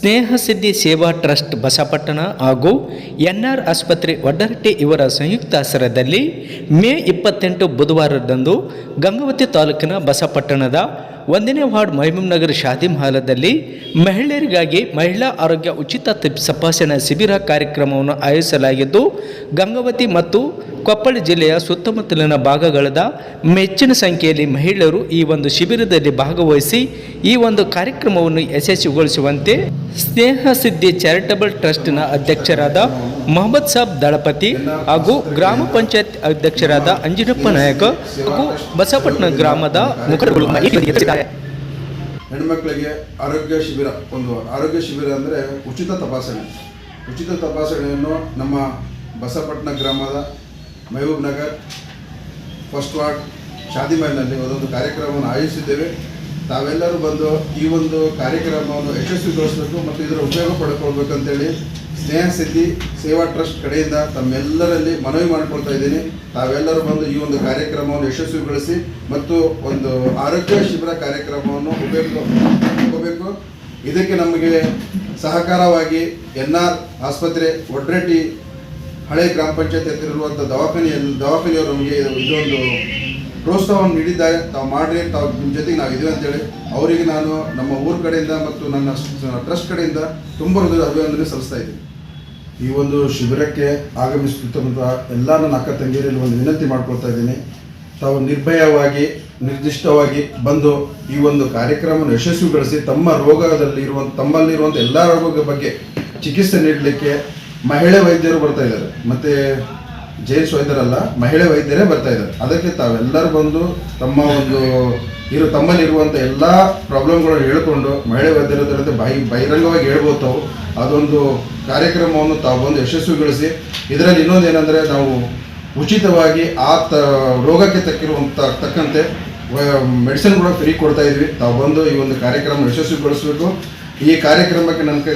ಸ್ನೇಹ ಸಿದ್ಧಿ ಸೇವಾ ಟ್ರಸ್ಟ್ ಬಸಪಟ್ಟಣ ಹಾಗೂ ಎನ್ಆರ್ ಆಸ್ಪತ್ರೆ ಒಡ್ಡರಟ್ಟಿ ಇವರ ಸಂಯುಕ್ತಾಶ್ರಯದಲ್ಲಿ ಮೇ ಇಪ್ಪತ್ತೆಂಟು ಬುಧವಾರದಂದು ಗಂಗಾವತಿ ತಾಲೂಕಿನ ಬಸಪಟ್ಟಣದ ಒಂದನೇ ವಾರ್ಡ್ ನಗರ ಶಾದಿ ಮಹಲದಲ್ಲಿ ಮಹಿಳೆಯರಿಗಾಗಿ ಮಹಿಳಾ ಆರೋಗ್ಯ ಉಚಿತ ತಪಾಸಣಾ ಶಿಬಿರ ಕಾರ್ಯಕ್ರಮವನ್ನು ಆಯೋಜಿಸಲಾಗಿದ್ದು, ಗಂಗಾವತಿ ಮತ್ತು ಕೊಪ್ಪಳ ಜಿಲ್ಲೆಯ ಸುತ್ತಮುತ್ತಲಿನ ಭಾಗಗಳದ ಮೆಚ್ಚಿನ ಸಂಖ್ಯೆಯಲ್ಲಿ ಮಹಿಳೆಯರು ಈ ಒಂದು ಶಿಬಿರದಲ್ಲಿ ಭಾಗವಹಿಸಿ ಈ ಒಂದು ಕಾರ್ಯಕ್ರಮವನ್ನು ಯಶಸ್ವಿಗೊಳಿಸುವಂತೆ ಸ್ನೇಹ ಸಿದ್ಧಿ ಚಾರಿಟಬಲ್ ಟ್ರಸ್ಟ್ನ ಅಧ್ಯಕ್ಷರಾದ ಮೊಹಮ್ಮದ್ ಸಾಬ್ ದಳಪತಿ ಹಾಗೂ ಗ್ರಾಮ ಪಂಚಾಯತ್ ಅಧ್ಯಕ್ಷರಾದ ಅಂಜಿನಪ್ಪ ನಾಯಕ ಹಾಗೂ ಬಸಪಟ್ನ ಗ್ರಾಮದ ಮುಖಂಡರು ತಿಳಿಸಿದ್ದಾರೆ. ಹೆಣ್ಮಕ್ಳಿಗೆ ಆರೋಗ್ಯ ಶಿಬಿರ, ಒಂದು ಆರೋಗ್ಯ ಶಿಬಿರ ಅಂದರೆ ಉಚಿತ ತಪಾಸಣೆ ಉಚಿತ ತಪಾಸಣೆಯನ್ನು ನಮ್ಮ ಬಸಪಟ್ಟಣ ಗ್ರಾಮದ ಮಹಬೂಬ್ ನಗರ್, ಫಸ್ಟ್ ವಾರ್ಡ್ ಶಾದಿಮೈನಲ್ಲಿ ಒಂದೊಂದು ಕಾರ್ಯಕ್ರಮವನ್ನು ಆಯೋಜಿಸಿದ್ದೇವೆ ತಾವೆಲ್ಲರೂ ಬಂದು ಈ ಒಂದು ಕಾರ್ಯಕ್ರಮವನ್ನು ಯಶಸ್ವಿಗೊಳಿಸಬೇಕು ಮತ್ತು ಇದರ ಉಪಯೋಗ ಪಡ್ಕೊಳ್ಬೇಕಂತೇಳಿ ಸ್ನೇಹ ಸಿದ್ಧಿ, ಸೇವಾ ಟ್ರಸ್ಟ್ ಕಡೆಯಿಂದ ತಮ್ಮೆಲ್ಲರಲ್ಲಿ ಮನವಿ ಮಾಡಿಕೊಳ್ತಾ ಇದ್ದೀನಿ. ತಾವೆಲ್ಲರೂ ಬಂದು ಈ ಒಂದು ಕಾರ್ಯಕ್ರಮವನ್ನು ಯಶಸ್ವಿಗೊಳಿಸಿ ಮತ್ತು ಒಂದು ಆರೋಗ್ಯ ಶಿಬಿರ ಕಾರ್ಯಕ್ರಮವನ್ನು ಉಪಯೋಗಬೇಕು ಇದಕ್ಕೆ ನಮಗೆ ಸಹಕಾರವಾಗಿ ಎನ್ ಆರ್ ಆಸ್ಪತ್ರೆ, ಒಡ್ರೆಟ್ಟಿ ಹಳೆ ಗ್ರಾಮ ಪಂಚಾಯತ್ ಹತ್ತಿರುವಂಥ ದವಾಖಾನೆಯಲ್ಲಿ ದವಾಖಾನೆಯವರು ನಮಗೆ ಇದೊಂದು ಪ್ರೋತ್ಸಾಹವನ್ನು ನೀಡಿದ್ದಾರೆ. ತಾವು ಮಾಡ್ರಿ, ತಾವು ನಿಮ್ಮ ಜೊತೆಗೆ ನಾವು ಇದೀವಿ ಅಂತೇಳಿ. ಅವರಿಗೆ ನಾನು ನಮ್ಮ ಊರ ಕಡೆಯಿಂದ ಮತ್ತು ನನ್ನ ಟ್ರಸ್ಟ್ ಕಡೆಯಿಂದ ತುಂಬ ಹೃದಯ ಅಭಿನಂದನೆ ಸಲ್ಲಿಸ್ತಾ ಇದ್ದೀನಿ. ಈ ಒಂದು ಶಿಬಿರಕ್ಕೆ ಆಗಮಿಸುತ್ತಿರುವಂಥ ಎಲ್ಲ ನನ್ನ ಅಕ್ಕ ತಂಗಿಯರಲ್ಲಿ ಒಂದು ವಿನಂತಿ ಮಾಡ್ಕೊಳ್ತಾ ಇದ್ದೀನಿ. ತಾವು ನಿರ್ಭಯವಾಗಿ, ನಿರ್ದಿಷ್ಟವಾಗಿ ಬಂದು ಈ ಒಂದು ಕಾರ್ಯಕ್ರಮವನ್ನು ಯಶಸ್ವಿಗೊಳಿಸಿ ತಮ್ಮ ರೋಗದಲ್ಲಿ ಇರುವಂಥ ತಮ್ಮಲ್ಲಿರುವಂಥ ಎಲ್ಲ ರೋಗದ ಬಗ್ಗೆ ಚಿಕಿತ್ಸೆ ನೀಡಲಿಕ್ಕೆ ಮಹಿಳೆ ವೈದ್ಯರು ಬರ್ತಾ ಇದ್ದಾರೆ. ಮತ್ತು ಜೇಮ್ಸ್ ವೈದ್ಯರಲ್ಲ, ಮಹಿಳೆ ವೈದ್ಯರೇ ಬರ್ತಾ ಇದ್ದಾರೆ. ಅದಕ್ಕೆ ತಾವೆಲ್ಲರೂ ಬಂದು ತಮ್ಮ ಒಂದು ಇರು ತಮ್ಮಲ್ಲಿರುವಂಥ ಎಲ್ಲ ಪ್ರಾಬ್ಲಮ್ಗಳನ್ನು ಹೇಳ್ಕೊಂಡು ಮಹಿಳೆ ವೈದ್ಯರ ಜೊತೆ ಬಹಿ, ಬಹಿರಂಗವಾಗಿ ಹೇಳ್ಬೋದು ತಾವು ಅದೊಂದು ಕಾರ್ಯಕ್ರಮವನ್ನು ತಾವು ಬಂದು ಯಶಸ್ವಿಗೊಳಿಸಿ, ಇದರಲ್ಲಿ ಇನ್ನೊಂದು ಏನಂದರೆ ನಾವು ಉಚಿತವಾಗಿ ಆ ತ, ರೋಗಕ್ಕೆ ತಕ್ಕಿರುವಂಥ ತಕ್ಕಂತೆ ಮೆಡಿಸಿನ್ ಕೂಡ ಫ್ರೀ ಕೊಡ್ತಾ ಇದ್ವಿ. ತಾವು ಬಂದು ಈ ಒಂದು ಕಾರ್ಯಕ್ರಮ ಯಶಸ್ವಿಗೊಳಿಸಬೇಕು. ಈ ಕಾರ್ಯಕ್ರಮಕ್ಕೆ ನನ್ನ ಕೈ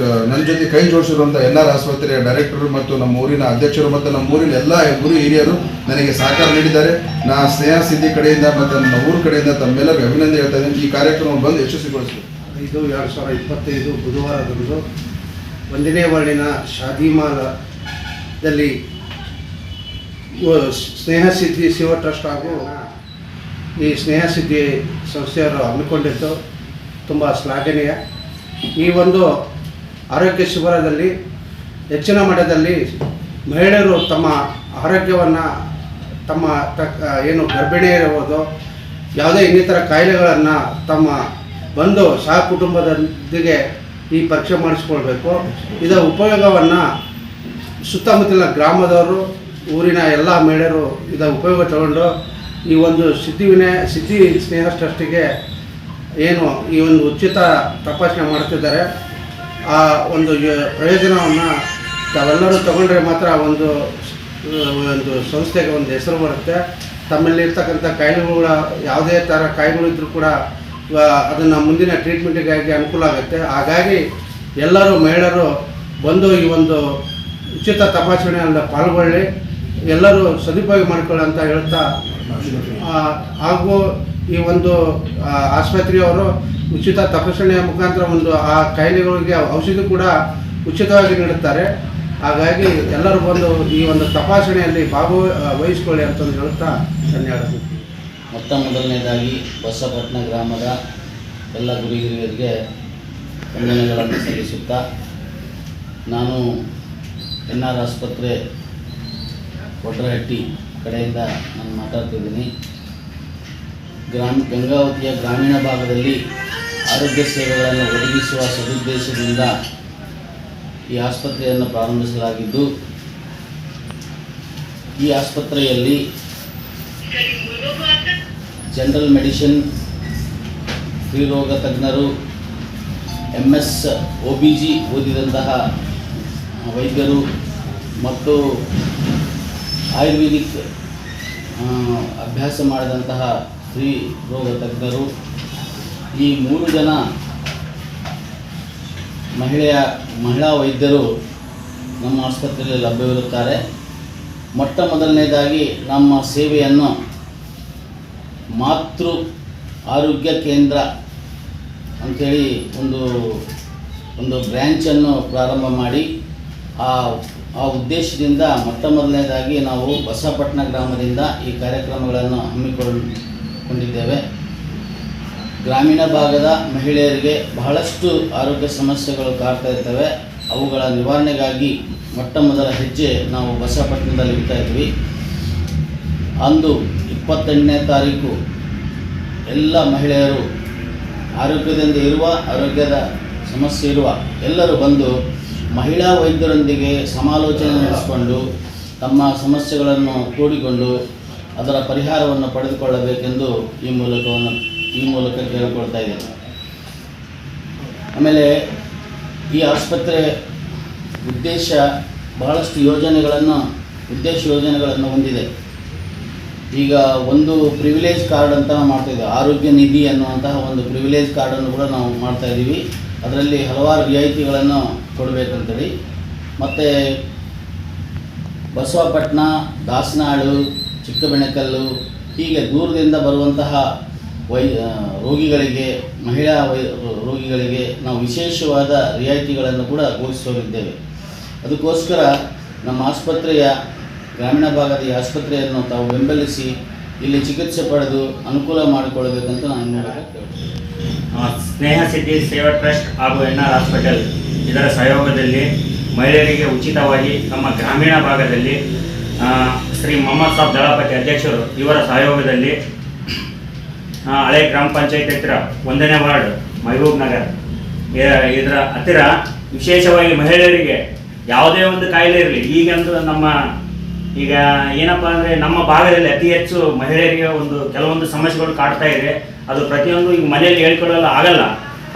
ನನ್ನ ಜೊತೆ ಕೈ ಜೋಡಿಸಿರುವಂಥ ಎನ್ ಆರ್ ಆಸ್ಪತ್ರೆಯ ಡೈರೆಕ್ಟರ್ ಮತ್ತು ನಮ್ಮ ಊರಿನ ಅಧ್ಯಕ್ಷರು ಮತ್ತು ನಮ್ಮ ಊರಿನ ಎಲ್ಲ ಗುರು ಹಿರಿಯರು ನನಗೆ ಸಹಕಾರ ನೀಡಿದ್ದಾರೆ. ನಾ ಸ್ನೇಹ ಸಿದ್ಧಿ ಕಡೆಯಿಂದ ಮತ್ತು ನನ್ನ ಊರ ಕಡೆಯಿಂದ ತಮ್ಮೆಲ್ಲರಿಗೂ ಅಭಿನಂದನೆ ಹೇಳ್ತಾ ಇದ್ದೀನಿ. ಈ ಕಾರ್ಯಕ್ರಮ ಬಂದು ಯಶಸ್ವಿಗೊಳಿಸಿದೆ ಇದು ಎರಡು ಸಾವಿರದ ಇಪ್ಪತ್ತೈದು ಬುಧವಾರದಂದು ಒಂದನೇ ವಾರ್ಡಿನ ಶಾದಿಮಾಲದಲ್ಲಿ ಸ್ನೇಹ ಸಿದ್ಧಿ ಶಿವ ಟ್ರಸ್ಟ್ ಹಾಗೂ ಈ ಸ್ನೇಹ ಸಿದ್ಧಿ ಸಂಸ್ಥೆಯವರು ಹಮ್ಮಿಕೊಂಡಿದ್ದು ತುಂಬ ಶ್ಲಾಘನೀಯ. ಈ ಒಂದು ಆರೋಗ್ಯ ಶಿಬಿರದಲ್ಲಿ, ಹೆಚ್ಚಿನ ಮಟ್ಟದಲ್ಲಿ ಮಹಿಳೆಯರು ತಮ್ಮ ಆರೋಗ್ಯವನ್ನು, ತಮ್ಮ ಏನು ಗರ್ಭಿಣಿ ಇರಬಹುದು, ಯಾವುದೇ ಇನ್ನಿತರ ಕಾಯಿಲೆಗಳನ್ನು ತಮ್ಮ ಬಂದು ಸಹ ಕುಟುಂಬದೊಂದಿಗೆ ಈ ಪರೀಕ್ಷೆ ಮಾಡಿಸ್ಕೊಳ್ಬೇಕು. ಇದರ ಉಪಯೋಗವನ್ನು ಸುತ್ತಮುತ್ತಲಿನ ಗ್ರಾಮದವರು, ಊರಿನ ಎಲ್ಲ ಮಹಿಳೆಯರು ಇದರ ಉಪಯೋಗ ತಗೊಂಡು ಈ ಒಂದು ಸಿದ್ಧಿವಿನ, ಸಿದ್ಧಿ ಸ್ನೇಹ ಟ್ರಸ್ಟಿಗೆ ಏನು ಈ ಒಂದು ಉಚಿತ ತಪಾಸಣೆ ಮಾಡ್ತಿದ್ದಾರೆ ಆ ಒಂದು ಪ್ರಯೋಜನವನ್ನು ತಾವೆಲ್ಲರೂ ತಗೊಂಡ್ರೆ ಮಾತ್ರ ಒಂದು ಒಂದು ಸಂಸ್ಥೆಗೆ ಒಂದು ಹೆಸರು ಬರುತ್ತೆ. ತಮ್ಮಲ್ಲಿರ್ತಕ್ಕಂಥ ಕಾಯಿಲೆಗಳ, ಯಾವುದೇ ಥರ ಕಾಯಿಲೆಗಳಿದ್ರೂ ಕೂಡ ಅದನ್ನು ಮುಂದಿನ ಟ್ರೀಟ್ಮೆಂಟಿಗಾಗಿ ಅನುಕೂಲ ಆಗುತ್ತೆ. ಹಾಗಾಗಿ ಎಲ್ಲರೂ ಮಹಿಳೆಯರು ಬಂದು ಈ ಒಂದು ಉಚಿತ ತಪಾಸಣೆಯನ್ನು ಪಾಲ್ಗೊಳ್ಳಿ. ಎಲ್ಲರೂ ಸದುಪಯೋಗ ಮಾಡಿಕೊಳ್ಳಿ ಅಂತ ಹೇಳ್ತಾ ಹಾಗೂ ಈ ಒಂದು ಆಸ್ಪತ್ರೆಯವರು ಉಚಿತ ತಪಾಸಣೆಯ ಮುಖಾಂತರ ಒಂದು, ಆ ಕಾಯಿಲೆಗಳಿಗೆ ಔಷಧಿ ಕೂಡ ಉಚಿತವಾಗಿ ನೀಡುತ್ತಾರೆ. ಹಾಗಾಗಿ ಎಲ್ಲರೂ ಬಂದು ಈ ಒಂದು ತಪಾಸಣೆಯಲ್ಲಿ ಭಾಗವ ವಹಿಸ್ಕೊಳ್ಳಿ ಅಂತಂದು ಹೇಳುತ್ತಾ ಧನ್ಯವಾದಗಳು. ಮೊತ್ತ ಮೊದಲನೇದಾಗಿ ಬಸಪಟ್ಟಣ ಗ್ರಾಮದ ಎಲ್ಲ ಗುರಿ ಹಿರಿಯರಿಗೆ ವಂದನೆಗಳನ್ನು ಸಲ್ಲಿಸುತ್ತಾ ನಾನು ಎನ್ ಆರ್ ಆಸ್ಪತ್ರೆ ಕೊಟ್ರಹಟ್ಟಿ ಕಡೆಯಿಂದ ನಾನು ಮಾತಾಡ್ತಿದ್ದೀನಿ. ಗ್ರಾಮ ಗಂಗಾವತಿಯ ಗ್ರಾಮೀಣ ಭಾಗದಲ್ಲಿ ಆರೋಗ್ಯ ಸೇವೆಗಳನ್ನು ಒದಗಿಸುವ ಸದುದ್ದೇಶದಿಂದ ಈ ಆಸ್ಪತ್ರೆಯನ್ನು ಪ್ರಾರಂಭಿಸಲಾಗಿದ್ದು, ಈ ಆಸ್ಪತ್ರೆಯಲ್ಲಿ ಜನರಲ್ ಮೆಡಿಸಿನ್ ಸ್ತ್ರೀರೋಗ ತಜ್ಞರು M S O B G ಓದಿದಂತಹ ವೈದ್ಯರು ಮತ್ತು ಆಯುರ್ವೇದಿಕ್ ಅಭ್ಯಾಸ ಮಾಡಿದಂತಹ ಸ್ತ್ರೀ ರೋಗ ತಜ್ಞರು ಈ ಮೂರು ಜನ ಮಹಿಳೆಯ, ಮಹಿಳಾ ವೈದ್ಯರು ನಮ್ಮ ಆಸ್ಪತ್ರೆಯಲ್ಲಿ ಲಭ್ಯವಿರುತ್ತಾರೆ. ಮೊಟ್ಟ ಮೊದಲನೇದಾಗಿ ನಮ್ಮ ಸೇವೆಯನ್ನು ಮಾತೃ ಆರೋಗ್ಯ ಕೇಂದ್ರ ಅಂಥೇಳಿ ಒಂದು ಒಂದು ಬ್ರ್ಯಾಂಚನ್ನು ಪ್ರಾರಂಭ ಮಾಡಿ, ಆ ಆ ಉದ್ದೇಶದಿಂದ ಮೊಟ್ಟ ಮೊದಲನೇದಾಗಿ ನಾವು ಬಸಪಟ್ಟಣ ಗ್ರಾಮದಿಂದ ಈ ಕಾರ್ಯಕ್ರಮಗಳನ್ನು ಹಮ್ಮಿಕೊಂಡಿದ್ದೇವೆ ಗ್ರಾಮೀಣ ಭಾಗದ ಮಹಿಳೆಯರಿಗೆ ಬಹಳಷ್ಟು ಆರೋಗ್ಯ ಸಮಸ್ಯೆಗಳು ಕಾಡ್ತಾ ಇರ್ತವೆ. ಅವುಗಳ ನಿವಾರಣೆಗಾಗಿ ಮೊಟ್ಟ ಮೊದಲ ಹೆಜ್ಜೆ ನಾವು ಬಸವಪಟ್ಟಣದಲ್ಲಿ ಇಡ್ತಾ ಇದ್ವಿ. ಅಂದು ಇಪ್ಪತ್ತೆಂಟನೇ ತಾರೀಕು ಎಲ್ಲ ಮಹಿಳೆಯರು ಆರೋಗ್ಯದಿಂದ ಇರುವ, ಆರೋಗ್ಯದ ಸಮಸ್ಯೆ ಇರುವ ಎಲ್ಲರೂ ಬಂದು ಮಹಿಳಾ ವೈದ್ಯರೊಂದಿಗೆ ಸಮಾಲೋಚನೆ ನಡೆಸಿಕೊಂಡು ತಮ್ಮ ಸಮಸ್ಯೆಗಳನ್ನು ತೋಡಿಕೊಂಡು ಅದರ ಪರಿಹಾರವನ್ನು ಪಡೆದುಕೊಳ್ಳಬೇಕೆಂದು ಈ ಮೂಲಕವನ್ನು, ಈ ಮೂಲಕ ಕೇಳಿಕೊಳ್ತಾ ಇದ್ದೇನೆ. ಆಮೇಲೆ ಈ ಆಸ್ಪತ್ರೆ ಉದ್ದೇಶ ಬಹಳಷ್ಟು ಯೋಜನೆಗಳನ್ನು, ಉದ್ದೇಶ ಯೋಜನೆಗಳನ್ನು ಹೊಂದಿದೆ. ಈಗ ಒಂದು ಪ್ರಿವಿಲೇಜ್ ಕಾರ್ಡ್ ಅಂತ ಮಾಡ್ತಾಯಿದ್ದೀವಿ ಆರೋಗ್ಯ ನಿಧಿ ಅನ್ನುವಂತಹ ಒಂದು ಪ್ರಿವಿಲೇಜ್ ಕಾರ್ಡನ್ನು ಕೂಡ ನಾವು ಮಾಡ್ತಾಯಿದ್ದೀವಿ ಅದರಲ್ಲಿ ಹಲವಾರು ರಿಯಾಯಿತಿಗಳನ್ನು ಕೊಡಬೇಕಂತೇಳಿ. ಮತ್ತು ಬಸವಪಟ್ಟಣ ದಾಸನಾಳು ಚಿಕ್ಕಬೆಣಕಲ್ಲು, ಹೀಗೆ ದೂರದಿಂದ ಬರುವಂತಹ ವೈ ರೋಗಿಗಳಿಗೆ, ಮಹಿಳಾ ವೈ ರೋಗಿಗಳಿಗೆ ನಾವು ವಿಶೇಷವಾದ ರಿಯಾಯಿತಿಗಳನ್ನು ಕೂಡ ಘೋಷಿಸಲಿದ್ದೇವೆ ಅದಕ್ಕೋಸ್ಕರ ನಮ್ಮ ಆಸ್ಪತ್ರೆಯ, ಗ್ರಾಮೀಣ ಭಾಗದ ಈ ಆಸ್ಪತ್ರೆಯನ್ನು ತಾವು ಬೆಂಬಲಿಸಿ ಇಲ್ಲಿ ಚಿಕಿತ್ಸೆ ಪಡೆದು ಅನುಕೂಲ ಮಾಡಿಕೊಳ್ಳಬೇಕಂತ ನಾನು ಸ್ನೇಹ ಸಿದ್ಧಿ ಸೇವಾ ಟ್ರಸ್ಟ್ ಹಾಗೂ ಎನ್ ಆರ್ ಹಾಸ್ಪಿಟಲ್ ಇದರ ಸಹಯೋಗದಲ್ಲಿ ಮಹಿಳೆಯರಿಗೆ ಉಚಿತವಾಗಿ ನಮ್ಮ ಗ್ರಾಮೀಣ ಭಾಗದಲ್ಲಿ ಶ್ರೀ ಮೊಹಮ್ಮದ್ ಸಾಬ್ ದಳಪತಿ ಅಧ್ಯಕ್ಷರು ಇವರ ಸಹಯೋಗದಲ್ಲಿ ಹಳೆ ಗ್ರಾಮ ಪಂಚಾಯತ್ ಹತ್ತಿರ ಒಂದನೇ ವಾರ್ಡ್, ಮಹಬೂಬ್ ನಗರ್. ಇದರ ಹತ್ತಿರ ವಿಶೇಷವಾಗಿ ಮಹಿಳೆಯರಿಗೆ ಯಾವುದೇ ಒಂದು ಕಾಯಿಲೆ ಇರಲಿ. ಈಗಂತೂ ನಮ್ಮ, ಈಗ ಏನಪ್ಪ ಅಂದರೆ ನಮ್ಮ ಭಾಗದಲ್ಲಿ ಅತಿ ಹೆಚ್ಚು ಮಹಿಳೆಯರಿಗೆ ಒಂದು ಕೆಲವೊಂದು ಸಮಸ್ಯೆಗಳು ಕಾಡ್ತಾ ಇದೆ. ಅದು ಪ್ರತಿಯೊಂದು ಈಗ ಮನೆಯಲ್ಲಿ ಹೇಳ್ಕೊಳ್ಳಲು ಆಗಲ್ಲ.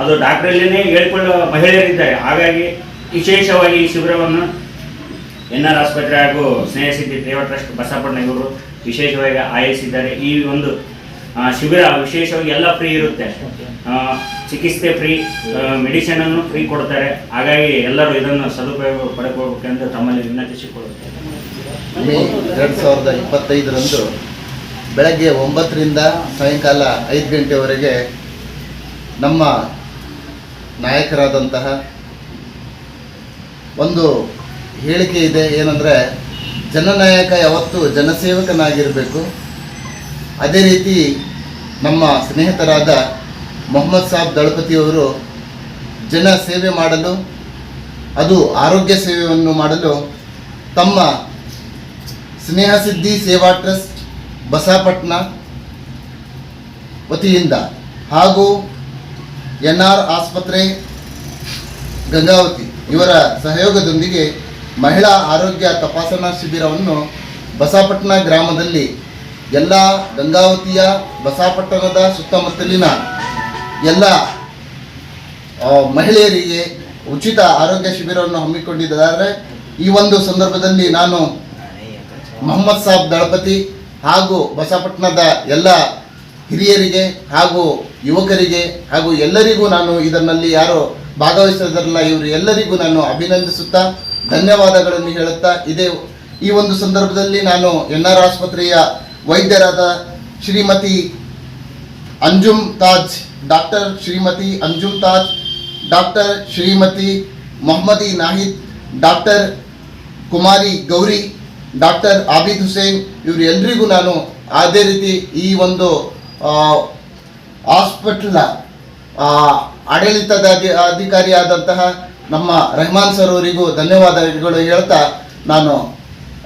ಅದು ಡಾಕ್ಟ್ರಲ್ಲಿನೇ ಹೇಳ್ಕೊಳ್ಳೋ ಮಹಿಳೆಯರಿದ್ದಾರೆ. ಹಾಗಾಗಿ ವಿಶೇಷವಾಗಿ ಈ ಶಿಬಿರವನ್ನು ಎನ್ ಆರ್ ಆಸ್ಪತ್ರೆ ಹಾಗೂ ಸ್ನೇಹ ಸಿದ್ಧಿ ಸೇವಾ ಟ್ರಸ್ಟ್ ವಿಶೇಷವಾಗಿ ಆಯೋಜಿಸಿದ್ದಾರೆ. ಈ ಒಂದು ಶಿಬಿರ ವಿಶೇಷವಾಗಿ ಎಲ್ಲ ಫ್ರೀ ಇರುತ್ತೆ. ಚಿಕಿತ್ಸೆ ಫ್ರೀ ಮೆಡಿಸಿನನ್ನು ಫ್ರೀ ಕೊಡ್ತಾರೆ. ಹಾಗಾಗಿ ಎಲ್ಲರೂ ಇದನ್ನು ಸದುಪಯೋಗ ಪಡ್ಕೋಬೇಕೆಂದು ತಮ್ಮಲ್ಲಿ ವಿನಂತಿಸಿಕೊಳ್ಳುತ್ತೇನೆ. ಮೇ ಎರಡು ಸಾವಿರದ ಇಪ್ಪತ್ತೈದರಂದು ಬೆಳಗ್ಗೆ ಒಂಬತ್ತರಿಂದ ಸಾಯಂಕಾಲ ಐದು ಗಂಟೆವರೆಗೆ ನಮ್ಮ ನಾಯಕರಾದಂತಹ ಒಂದು ಹೇಳಿಕೆ ಇದೆ ಏನಂದರೆ, ಜನನಾಯಕ ಯಾವತ್ತೂ ಜನಸೇವಕನಾಗಿರಬೇಕು. ಅದೇ ರೀತಿ ನಮ್ಮ ಸ್ನೇಹಿತರಾದ ಮೊಹಮ್ಮದ್ ಸಾಬ್ ದಳಪತಿಯವರು ಜನ ಸೇವೆ ಮಾಡಲು, ಅದು ಆರೋಗ್ಯ ಸೇವೆಯನ್ನು ಮಾಡಲು ತಮ್ಮ ಸ್ನೇಹ ಸಿದ್ಧಿ ಸೇವಾ ಟ್ರಸ್ಟ್ ಬಸಾಪಟ್ನ ವತಿಯಿಂದ ಹಾಗೂ ಎನ್ ಆರ್ ಆಸ್ಪತ್ರೆ ಗಂಗಾವತಿ ಇವರ ಸಹಯೋಗದೊಂದಿಗೆ ಮಹಿಳಾ ಆರೋಗ್ಯ ತಪಾಸಣಾ ಶಿಬಿರವನ್ನು ಬಸಾಪಟ್ಟಣ ಗ್ರಾಮದಲ್ಲಿ ಎಲ್ಲ ಗಂಗಾವತಿಯ ಬಸಾಪಟ್ಟಣದ ಸುತ್ತಮುತ್ತಲಿನ ಎಲ್ಲ ಮಹಿಳೆಯರಿಗೆ ಉಚಿತ ಆರೋಗ್ಯ ಶಿಬಿರವನ್ನು ಹಮ್ಮಿಕೊಂಡಿದ್ದಾರೆ. ಈ ಒಂದು ಸಂದರ್ಭದಲ್ಲಿ ನಾನು ಮೊಹಮ್ಮದ್ ಸಾಬ್ ದಳಪತಿ ಹಾಗೂ ಬಸಾಪಟ್ಟಣದ ಎಲ್ಲ ಹಿರಿಯರಿಗೆ ಹಾಗೂ ಯುವಕರಿಗೆ ಹಾಗೂ ಎಲ್ಲರಿಗೂ ನಾನು ಇದರಲ್ಲಿ ಯಾರು ಭಾಗವಹಿಸಿದ್ರಲ್ಲ ಇವರು ಎಲ್ಲರಿಗೂ ನಾನು ಅಭಿನಂದಿಸುತ್ತಾ ಧನ್ಯವಾದಗಳನ್ನು ಹೇಳುತ್ತಾ ಇದೇ ಈ ಒಂದು ಸಂದರ್ಭದಲ್ಲಿ ನಾನು ಎನ್ ಆರ್ ಆಸ್ಪತ್ರೆಯ ವೈದ್ಯರಾದ Shrimati Anjum Taj, doctor Shrimati Anjum Taj, doctor Shrimati Mohammadi Nahid, doctor Kumari Gauri, doctor Abid Hussain ಇವರು ಎಲ್ರಿಗೂ ನಾನು ಅದೇ ರೀತಿ ಈ ಒಂದು ಹಾಸ್ಪಿಟ್ಲ್ನ ಆಡಳಿತದ ಅಧಿ- ಅಧಿಕಾರಿಯಾದಂತಹ ನಮ್ಮ ರೆಹಮಾನ್ ಸರ್ ಅವರಿಗೂ ಧನ್ಯವಾದಗಳು ಹೇಳ್ತಾ ನಾನು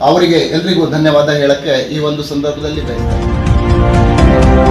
ಅವರಿಗೆ ಎಲ್ರಿಗೂ ಧನ್ಯವಾದ ಹೇಳಕ್ಕೆ ಈ ಒಂದು ಸಂದರ್ಭದಲ್ಲಿ ಬಯಸ್ತೇನೆ